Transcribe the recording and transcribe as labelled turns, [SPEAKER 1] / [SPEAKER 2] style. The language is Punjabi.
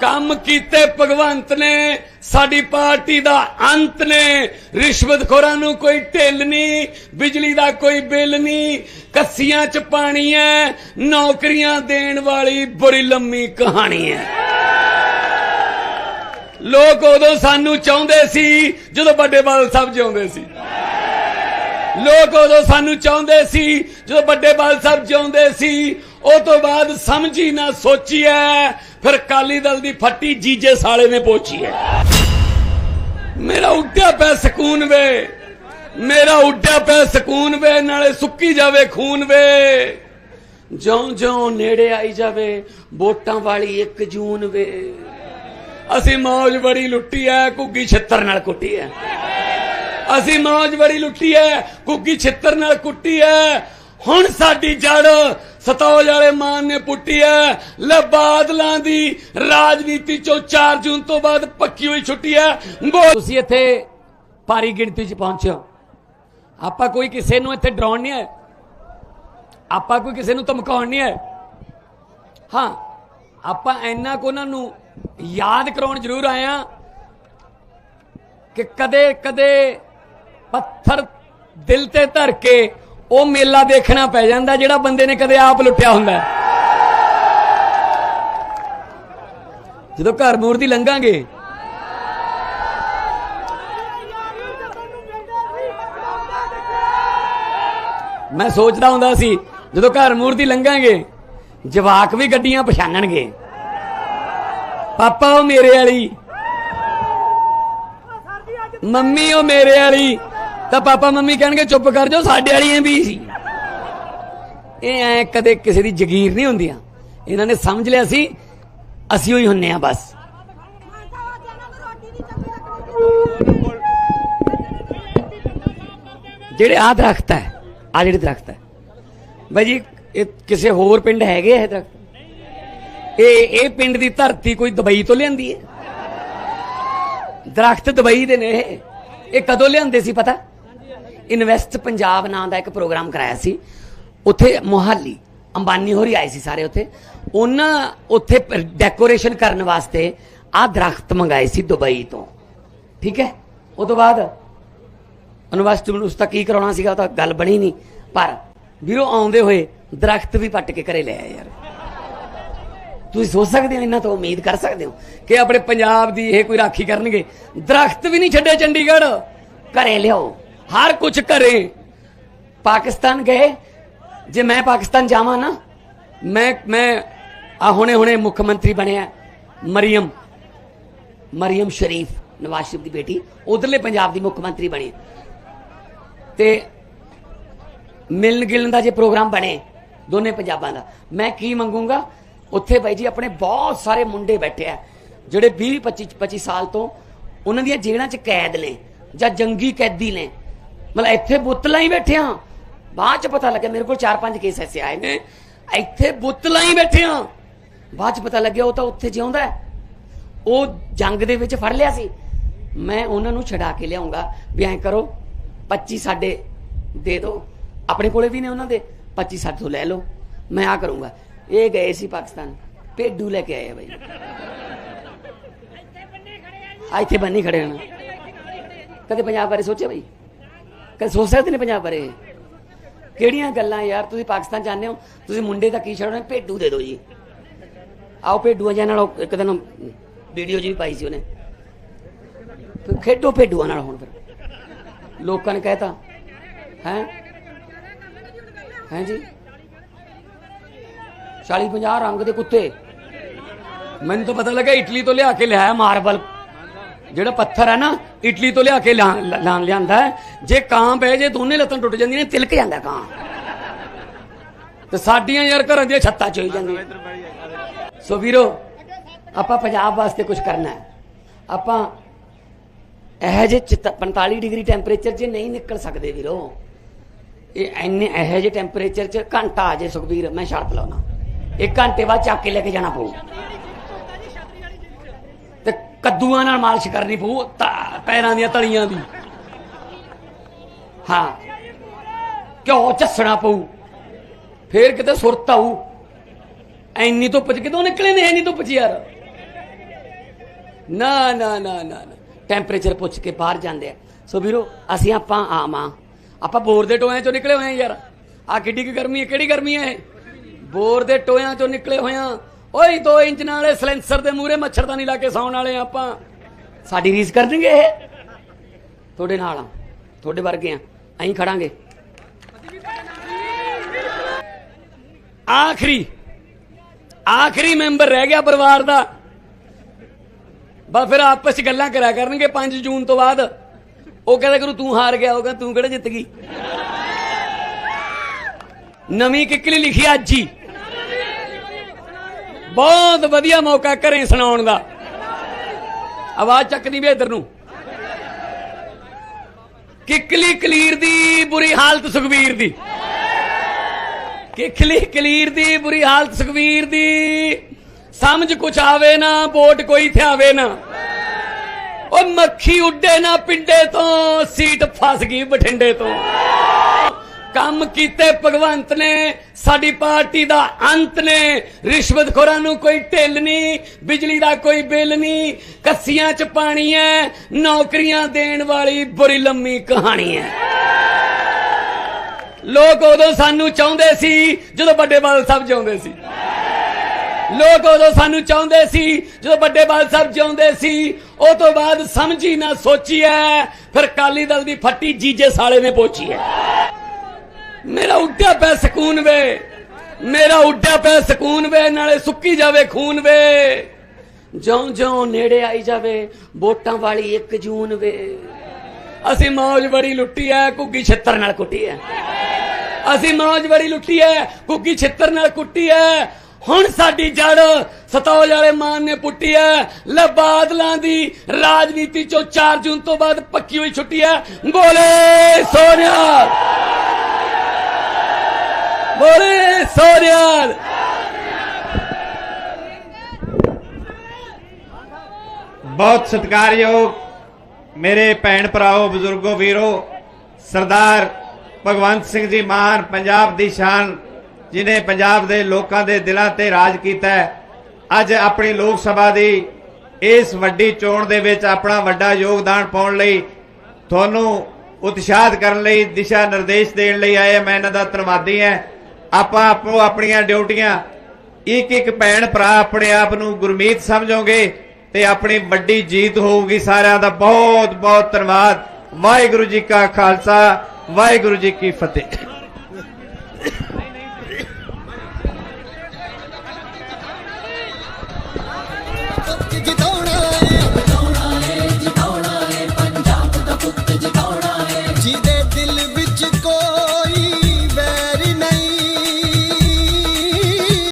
[SPEAKER 1] ਕੰਮ ਕੀਤੇ ਭਗਵੰਤ ਨੇ, ਸਾਡੀ ਪਾਰਟੀ ਦਾ ਅੰਤ ਨੇ। ਰਿਸ਼ਵਤਖੋਰਾਂ ਨੂੰ ਕੋਈ ਢਿੱਲ ਨਹੀਂ, ਬਿਜਲੀ ਦਾ ਕੋਈ ਬਿੱਲ ਨਹੀਂ, ਕੱਸੀਆਂ ਚ ਪਾਣੀ ਹੈ ਨੌਕਰੀਆਂ ਦੇਣ ਵਾਲੀ ਬੜੀ ਲੰਮੀ ਕਹਾਣੀ ਹੈ ਲੋਕ ਉਦੋਂ ਸਾਨੂੰ ਚਾਹੁੰਦੇ ਸੀ, ਜਦੋਂ ਵੱਡੇ ਬਾਲ ਸਾਹਿਬ ਜਿਉਂਦੇ ਸੀ। ਲੋਕ ਉਦੋਂ ਸਾਨੂੰ ਚਾਹੁੰਦੇ ਸੀ, ਜਦੋਂ ਵੱਡੇ ਬਾਲ ਸਾਹਿਬ ਜਿਉਂਦੇ ਸੀ, ਉਹ ਤੋਂ ਬਾਅਦ ਸਮਝੀ ਨਾ ਸੋਚੀ ਐ ਫਿਰ ਕਾਲੀ ਦਲ ਦੀ ਫੱਟੀ ਜੀਜੇ ਸਾਲੇ ਨੇ ਪੋਚੀ ਐ ਮੇਰਾ ਉੱਡਿਆ ਪਿਆ ਸਕੂਨ ਵੇ। ਮੇਰਾ ਉੱਡਿਆ ਪਿਆ ਸਕੂਨ ਵੇ, ਨਾਲੇ ਸੁੱਕੀ ਜਾਵੇ ਖੂਨ ਵੇ। ਜਿਉਂ ਜਿਉਂ ਨੇੜੇ ਆਈ ਜਾਵੇ, ਵੋਟਾਂ ਵਾਲੀ 1 ਜੂਨ ਵੇ। ਅਸੀਂ ਮੌਜ ਬੜੀ ਲੁੱਟੀ ਐ, ਘੁੱਗੀ ਛਿੱਤਰ ਨਾਲ ਕੁੱਟੀ ਐ। ਅਸੀਂ ਮੌਜ ਬੜੀ ਲੁੱਟੀ ਐ ਕੁੱਗੀ ਛਿੱਤਰ ਨਾਲ ਕੁੱਟੀ ਐ। ਹੁਣ ਸਾਡੀ ਜੜ ਸਤੌਜ ਵਾਲੇ ਮਾਨ ਨੇ ਪੁੱਟੀ ਐ। ਲੈ ਬਾਦਲਾਂ ਦੀ ਰਾਜਨੀਤੀ ਚੋਂ 4 ਜੂਨ ਤੋਂ ਬਾਅਦ ਪੱਕੀ ਹੋਈ ਛੁੱਟੀ ਐ। ਤੁਸੀਂ ਇੱਥੇ ਭਾਰੀ ਗਿਣਤੀ 'ਚ ਪਹੁੰਚੋ ਆਪਾਂ ਕੋਈ ਕਿਸੇ ਨੂੰ ਇੱਥੇ ਡਰਾਉਣ ਨਹੀਂ ਹੈ ਆਪਾਂ ਕੋਈ ਕਿਸੇ ਨੂੰ ਧਮਕਾਉਣ ਨਹੀਂ ਹੈ ਹਾਂ, ਆਪਾਂ ਇੰਨਾ ਕੋ ਉਹਨਾਂ ਨੂੰ ਯਾਦ ਕਰਾਉਣ ਜ਼ਰੂਰ ਆਏ ਆ ਕਿ ਕਦੇ ਕਦੇ ਪੱਥਰ ਦਿਲ ਤੇ ਧਰ ਕੇ ਉਹ ਮੇਲਾ ਦੇਖਣਾ ਪੈ ਜਾਂਦਾ ਜਿਹੜਾ ਬੰਦੇ ਨੇ ਕਦੇ ਆਪ ਲੁੱਟਿਆ ਹੁੰਦਾ ਜਦੋਂ ਘਰ ਮੂਰਦੀ ਲੰਘਾਂਗੇ, ਮੈਂ ਸੋਚਦਾ ਹੁੰਦਾ ਸੀ, ਜਦੋਂ ਘਰ ਮੂਰਦੀ ਲੰਘਾਂਗੇ, ਜਵਾਕ ਵੀ ਗੱਡੀਆਂ ਪਛਾਣਨਗੇ। ਪਾਪਾ ਉਹ ਮੇਰੇ ਵਾਲੀ, ਮੰਮੀ ਉਹ ਮੇਰੇ ਵਾਲੀ ਤਾਂ ਪਾਪਾ ਮੰਮੀ ਕਹਿਣਗੇ, ਚੁੱਪ ਕਰ ਜਾਓ, ਸਾਡੇ ਵਾਲੀਆਂ ਵੀ ਸੀ ਇਹ ਐ ਕਦੇ ਕਿਸੇ ਦੀ ਜ਼ਗੀਰ ਨਹੀਂ ਹੁੰਦੀਆਂ। ਇਹਨਾਂ ਨੇ ਸਮਝ ਲਿਆ ਸੀ, ਅਸੀਂ ਉਹੀ ਹੁੰਨੇ ਆ ਬਸ। ਜਿਹੜੇ ਆ ਦਰਖਤ ਹੈ ਆ ਜਿਹੜੇ ਦਰਖਤ ਹੈ। ਬਾਈ ਜੀ, ਇਹ ਕਿਸੇ ਹੋਰ ਪਿੰਡ ਹੈਗੇ ਇਹ ਦਰਖਤ? ਇਹ ਇਹ ਪਿੰਡ ਦੀ ਧਰਤੀ ਕੋਈ ਦੁਬਈ ਤੋਂ ਲਿਆਂਦੀ ਹੈ? ਦਰਖਤ ਦੁਬਈ ਦੇ ਨੇ ਇਹ। ਇਹ ਕਦੋਂ ਲਿਆਂਦੇ ਸੀ ਪਤਾ? ਇਨਵੈਸਟ ਪੰਜਾਬ ਨਾਂ ਦਾ ਇੱਕ ਪ੍ਰੋਗਰਾਮ ਕਰਾਇਆ ਸੀ। ਉੱਥੇ ਮੋਹਾਲੀ, ਅੰਬਾਨੀ ਹੋਰੀ ਆਏ ਸੀ ਸਾਰੇ ਉੱਥੇ। ਉਹਨਾਂ ਉੱਥੇ ਡੈਕੋਰੇਸ਼ਨ ਕਰਨ ਵਾਸਤੇ ਆ ਦਰਖਤ ਮੰਗਾਏ ਸੀ ਦੁਬਈ ਤੋਂ। ਠੀਕ ਹੈ? ਉਹ ਤੋਂ ਬਾਅਦ ਯੂਨੀਵਰਸਿਟੀ ਨੂੰ ਉਸ ਤੱਕ ਕੀ ਕਰਾਉਣਾ ਸੀਗਾ, ਉਹ ਤਾਂ ਗੱਲ ਬਣੀ ਨਹੀਂ। ਪਰ ਵੀਰੋ, ਆਉਂਦੇ ਹੋਏ ਦਰਖਤ ਵੀ ਪੱਟ ਕੇ ਘਰੇ ਲੈ ਆਏ ਯਾਰ। ਤੁਸੀਂ ਸੋਚ ਸਕਦੇ ਹੋ ਇਹਨਾਂ ਤੋਂ ਉਮੀਦ ਕਰ ਸਕਦੇ ਹੋ ਕਿ ਆਪਣੇ ਪੰਜਾਬ ਦੀ ਇਹ ਕੋਈ ਰਾਖੀ ਕਰਨਗੇ। ਦਰਖਤ ਵੀ ਨਹੀਂ ਛੱਡੇ ਚੰਡੀਗੜ੍ਹ। ਘਰੇ ਲਿਆਓ। ਹਰ ਕੁਝ ਘਰੇ। ਪਾਕਿਸਤਾਨ ਗਏ। ਜੇ ਮੈਂ ਪਾਕਿਸਤਾਨ ਜਾਵਾਂ ਨਾ, ਮੈਂ ਮੈਂ ਆ ਹੁਣੇ ਹੁਣੇ ਮੁੱਖ ਮੰਤਰੀ ਬਣਿਆ ਮਰੀਮ ਮਰੀਮ ਸ਼ਰੀਫ ਨਵਾਜ਼ ਸ਼ਰੀਫ ਦੀ ਬੇਟੀ, ਉਧਰਲੇ ਪੰਜਾਬ ਦੀ ਮੁੱਖ ਮੰਤਰੀ ਬਣੀ। ਤੇ ਮਿਲਣ ਗਿਲਣ ਦਾ ਜੇ ਪ੍ਰੋਗਰਾਮ ਬਣੇ, ਦੋਨੇ ਪੰਜਾਬਾਂ ਦਾ। ਮੈਂ ਕੀ ਮੰਗੂੰਗਾ? ਉੱਥੇ ਬਾਈ ਜੀ ਆਪਣੇ ਬਹੁਤ ਸਾਰੇ ਮੁੰਡੇ ਬੈਠੇ ਆ, ਜਿਹੜੇ 20 25 25 ਸਾਲ ਤੋਂ ਉਹਨਾਂ ਦੀਆਂ ਜੇਲ੍ਹਾਂ 'ਚ ਕੈਦ ਨੇ ਜਾਂ ਜੰਗੀ ਕੈਦੀ ਨੇ। ਮਤਲਬ ਇੱਥੇ ਬੁੱਤਲਾਂ ਹੀ ਬੈਠੇ ਆ ਬਾਅਦ 'ਚ ਪਤਾ ਲੱਗਿਆ ਮੇਰੇ ਕੋਲ 4-5 ਕੇਸ ਐਸੇ ਆਏ ਨੇ। ਇੱਥੇ ਬੁੱਤਲਾਂ ਹੀ ਬੈਠੇ ਆ ਬਾਅਦ 'ਚ ਪਤਾ ਲੱਗਿਆ ਉਹ ਤਾਂ ਉੱਥੇ ਜਿਉਂਦਾ ਹੈ। ਉਹ ਜੰਗ ਦੇ ਵਿੱਚ ਫੜ ਲਿਆ ਸੀ। ਮੈਂ ਉਹਨਾਂ ਨੂੰ ਛਡਾ ਕੇ ਲਿਆਉਂਗਾ। ਵੀ ਐਂ ਕਰੋ 25 ਸਾਡੇ ਦੇ ਦਿਓ ਆਪਣੇ ਕੋਲੇ ਵੀ ਨੇ ਉਹਨਾਂ ਦੇ। 25 ਸਾਡੇ ਤੋਂ ਲੈ ਲਓ। ਮੈਂ ਆ ਕਰੂੰਗਾ। ਇਹ ਗਏ ਸੀ ਪਾਕਿਸਤਾਨ। ਭੇਡੂ ਲੈ ਕੇ ਆਏ ਆ ਬਾਈ। ਆ ਇੱਥੇ ਬੰਨੀ ਖੜੇ ਹਨ ਕਦੇ ਪੰਜਾਬ ਬਾਰੇ ਸੋਚਿਆ ਬਾਈ? ਕਦੇ ਸੋਚ ਸਕਦੇ ਨੇ ਪੰਜਾਬ ਬਾਰੇ। ਕਿਹੜੀਆਂ ਗੱਲਾਂ ਯਾਰ, ਤੁਸੀਂ ਪਾਕਿਸਤਾਨ ਜਾਂਦੇ ਹੋ, ਤੁਸੀਂ ਮੁੰਡੇ ਦਾ ਕੀ ਛੱਡਣਾ ਭੇਡੂ ਦੇ ਦਿਓ ਜੀ। ਆਓ ਭੇਡੂਆਂ ਜਾਂ ਨਾਲ ਇੱਕ ਦਿਨ ਵੀਡੀਓ ਜੀ ਪਾਈ ਸੀ ਉਹਨੇ। ਖੇਡੋ ਭੇਡੂਆਂ ਨਾਲ ਹੁਣ ਫਿਰ। ਲੋਕਾਂ ਨੇ ਕਹਿਤਾ, ਹੈ? ਹੈ ਜੀ? 40 50 ਰੰਗ ਦੇ ਕੁੱਤੇ। ਮੈਨੂੰ ਤਾਂ ਪਤਾ ਲੱਗਾ ਇਟਲੀ ਤੋਂ ਲਿਆ ਕੇ ਲਿਆਇਆ ਮਾਰਬਲ। ਜਿਹੜਾ ਪੱਥਰ ਹੈ ਨਾ, ਇਟਲੀ ਤੋਂ ਲਿਆ ਕੇ ਲਾਂ ਲਿਆਂਦਾ ਜੇ ਕਾਂ ਪਏ ਜੇ ਦੋਨੇ ਲੱਤਾਂ ਟੁੱਟ ਜਾਂਦੀਆਂ ਨੇ, ਤਿਲਕ ਜਾਂਦਾ ਕਾਂ ਤੇ ਸਾਡੀਆਂ ਯਾਰ ਘਰਾਂ ਦੀਆਂ ਛੱਤਾਂ ਚੋਈ ਜਾਂਦੀਆਂ। ਸੋ ਵੀਰੋ, ਆਪਾਂ ਪੰਜਾਬ ਵਾਸਤੇ ਕੁਝ ਕਰਨਾ ਹੈ। ਆਪਾਂ ਇਹ ਜੇ 45 ਡਿਗਰੀ ਟੈਂਪਰੇਚਰ 'ਚ ਨਹੀਂ ਨਿਕਲ ਸਕਦੇ ਵੀਰੋ। ਇਹ ਐਨੇ ਇਹੋ ਜਿਹੇ ਟੈਂਪਰੇਚਰ 'ਚ ਘੰਟਾ ਆ ਜੇ ਸੁਖਬੀਰ, ਮੈਂ ਸ਼ਰਤ ਲਾਉਣਾ ਇੱਕ ਘੰਟੇ ਬਾਅਦ ਚੱਕ ਕੇ ਲੈ ਕੇ ਜਾਣਾ ਪਊ। ਕੱਦੂਆਂ ਨਾਲ ਮਾਲਿਸ਼ ਕਰਨੀ ਪਊ, ਤਾਂ ਪੈਰਾਂ ਦੀਆਂ ਤਲੀਆਂ ਦੀ। ਹਾਂ। ਕਿਉਂ ਚੱਸਣਾ ਪਊ। ਫੇਰ ਕਿਤੇ ਸੁਰਤ ਆਊ। ਐਨੀ ਧੁੱਪ ਚ ਕਿਦੋਂ ਨਿਕਲੇ ਨੇ ਐਨੀ ਧੁੱਪ ਚ ਯਾਰ? ਨਾ ਨਾ ਨਾ ਨਾ ਟੈਂਪਰੇਚਰ ਪੁੱਛ ਕੇ ਬਾਹਰ ਜਾਂਦੇ ਆ। ਸੋ ਵੀਰੋ, ਅਸੀਂ ਆਪਾਂ ਆਮ ਆ। ਆਪਾਂ ਬੋਰ ਦੇ ਟੋਇਆਂ ਚੋਂ ਨਿਕਲੇ ਹੋਏ ਆ ਯਾਰ। ਆ ਕਿੱਡੀ ਕੀ ਗਰਮੀ ਹੈ, ਕਿਹੜੀ ਗਰਮੀ ਹੈ ਇਹ? ਬੋਰ ਦੇ ਟੋਇਆਂ ਚੋਂ ਨਿਕਲੇ ਹੋਏ ਆ। ਓਏ 2 ਇੰਚ ਨਾਲੇ ਸਲੈਂਸਰ ਦੇ ਮੂਹਰੇ ਮੱਛਰਦਾਨੀ ਲਾ ਕੇ ਸੌਣ ਵਾਲੇ ਆ ਆਪਾਂ। ਸਾਡੀ ਰੀਸ ਕਰ ਦੇਣਗੇ ਇਹ? ਤੁਹਾਡੇ ਨਾਲ ਆ। ਤੁਹਾਡੇ ਵਰਗੇ ਆ। ਅਸੀਂ ਖੜਾਂਗੇ। ਆਖਰੀ। ਆਖਰੀ ਮੈਂਬਰ ਰਹਿ ਗਿਆ ਪਰਿਵਾਰ ਦਾ। ਬਾ ਫਿਰ ਆਪਸ ਚ ਗੱਲਾਂ ਕਰਿਆ ਕਰਨਗੇ 5 ਜੂਨ ਤੋਂ ਬਾਅਦ। ਉਹ ਕਹਿੰਦਾ ਕਰੂ ਤੂੰ ਹਾਰ ਗਿਆ। ਉਹ ਕਹਿੰਦਾ ਤੂੰ ਕਿਹੜਾ ਜਿੱਤ ਗਈ? ਨਵੀਂ ਕਿੱਕਲੀ ਲਿਖੀ ਅੱਜ ਹੀ। ਬਹੁਤ ਵਧੀਆ ਮੌਕਾ ਘਰੇ ਸੁਣਾਉਣ ਦਾ। ਆਵਾਜ਼ ਚੱਕਦੀ ਵੀ ਇਧਰ ਨੂੰ। ਕਿੱਕਲੀ ਕਲੀਰ ਦੀ ਬੁਰੀ ਹਾਲਤ ਸੁਖਵੀਰ ਦੀ। ਕਿੱਕਲੀ ਕਲੀਰ ਦੀ ਬੁਰੀ ਹਾਲਤ ਸੁਖਵੀਰ ਦੀ। ਸਮਝ ਕੁਛ ਆਵੇ ਨਾ, ਵੋਟ ਕੋਈ ਥਿਆਵੇ ਨਾ। ਉਹ ਮੱਖੀ ਉੱਡੇ ਨਾ ਪਿੰਡੇ ਤੋਂ, ਸੀਟ ਫਸ ਗਈ ਬਠਿੰਡੇ ਤੋਂ। ਕੰਮ ਕੀਤੇ ਭਗਵੰਤ ਨੇ, ਸਾਡੀ ਪਾਰਟੀ ਦਾ ਅੰਤ ਨੇ। ਰਿਸ਼ਵਤਖੋਰਾਂ ਨੂੰ ਕੋਈ ਢਿੱਲ ਨਹੀਂ, ਬਿਜਲੀ ਦਾ ਕੋਈ ਬਿੱਲ ਨਹੀਂ। ਕੱਸੀਆਂ ਚ ਪਾਣੀ ਹੈ ਨੌਕਰੀਆਂ ਦੇਣ ਵਾਲੀ ਬੁਰੀ ਲੰਮੀ ਕਹਾਣੀ ਹੈ ਲੋਕ ਉਦੋਂ ਸਾਨੂੰ ਚਾਹੁੰਦੇ ਸੀ, ਜਦੋਂ ਵੱਡੇ ਬਾਦਲ ਸਾਹਿਬ ਜਿਉਂਦੇ ਸੀ। ਲੋਕ ਉਦੋਂ ਸਾਨੂੰ ਚਾਹੁੰਦੇ ਸੀ, ਜਦੋਂ ਵੱਡੇ ਬਾਦਲ ਸਾਹਿਬ ਜਿਉਂਦੇ ਸੀ। ਉਹ ਤੋਂ ਬਾਅਦ ਸਮਝੀ ਨਾ ਸੋਚੀ ਐ ਫਿਰ ਕਾਲੀ ਦਲ ਦੀ ਫੱਟੀ ਜੀਜੇ ਸਾਲੇ ਨੇ ਪੋਚੀ ਐ ਮੇਰਾ ਉੱਡਿਆ ਪਿਆ ਸਕੂਨ ਵੇ। ਮੇਰਾ ਉੱਡਿਆ ਪਿਆ ਸਕੂਨ ਵੇ, ਨਾਲੇ ਸੁੱਕੀ ਜਾਵੇ ਖੂਨ ਵੇ। ਜਿਉਂ ਜਿਉਂ ਨੇੜੇ ਆਈ ਜਾਵੇ, ਵੋਟਾਂ ਵਾਲੀ 1 ਜੂਨ ਵੇ। ਅਸੀਂ ਮੌਜ ਬੜੀ ਲੁੱਟੀ ਐ, ਘੁੱਗੀ ਛਿੱਤਰ ਨਾਲ ਕੁੱਟੀ ਐ। ਅਸੀਂ ਮੌਜ ਬੜੀ ਲੁੱਟੀ ਐ, ਘੁੱਗੀ ਛਿੱਤਰ ਨਾਲ ਕੁੱਟੀ ਐ। ਹੁਣ ਸਾਡੀ ਜੜ ਸਤੌਜ ਵਾਲੇ ਮਾਨ ਨੇ ਪੁੱਟੀ ਐ। ਲੈ ਬਾਦਲਾਂ ਦੀ ਰਾਜਨੀਤੀ ਚੋਂ 4 ਜੂਨ ਤੋਂ ਬਾਅਦ ਪੱਕੀ ਹੋਈ ਛੁੱਟੀ ਐ। ਬੋਲੇ ਸੋਨਿਆ! ਬੋਲੇ ਸੋਨਿਆ
[SPEAKER 2] ਬਹੁਤ ਸਤਿਕਾਰਯੋਗ ਮੇਰੇ ਭੈਣ ਭਰਾਓ, ਬਜ਼ੁਰਗੋ, ਵੀਰੋ, ਸਰਦਾਰ ਭਗਵੰਤ ਸਿੰਘ ਜੀ ਮਾਨ ਪੰਜਾਬ ਦੀ ਸ਼ਾਨ, ਜਿਨੇ ਪੰਜਾਬ ਦੇ ਲੋਕਾਂ ਦੇ ਦਿਲਾਂ ਤੇ ਰਾਜ ਕੀਤਾ ਅੱਜ ਆਪਣੀ ਲੋਕ ਸਭਾ ਦੀ ਇਸ ਵੱਡੀ ਚੋਣ ਦੇ ਵਿੱਚ ਆਪਣਾ ਵੱਡਾ ਯੋਗਦਾਨ ਪਾਉਣ ਲਈ ਤੁਹਾਨੂੰ ਉਤਸ਼ਾਹਤ ਕਰਨ ਲਈ, ਦਿਸ਼ਾ ਨਿਰਦੇਸ਼ ਦੇਣ ਲਈ ਆਏ ਮੈਂ ਇਹਨਾਂ ਦਾ ਧੰਨਵਾਦੀ ਹਾਂ। ਆਪਾਂ ਆਪੋ ਆਪਣੀਆਂ ਡਿਊਟੀਆਂ, ਇੱਕ ਇੱਕ ਭੈਣ ਭਰਾ ਆਪਣੇ ਆਪ ਨੂੰ ਗੁਰਮੀਤ ਸਮਝੋਗੇ ਤੇ ਆਪਣੀ ਵੱਡੀ ਜੀਤ ਹੋਊਗੀ ਸਾਰਿਆਂ ਦਾ ਬਹੁਤ ਬਹੁਤ ਧੰਨਵਾਦ। ਵਾਹਿਗੁਰੂ ਜੀ ਕਾ ਖਾਲਸਾ, ਵਾਹਿਗੁਰੂ ਜੀ ਕੀ ਫਤਿਹ।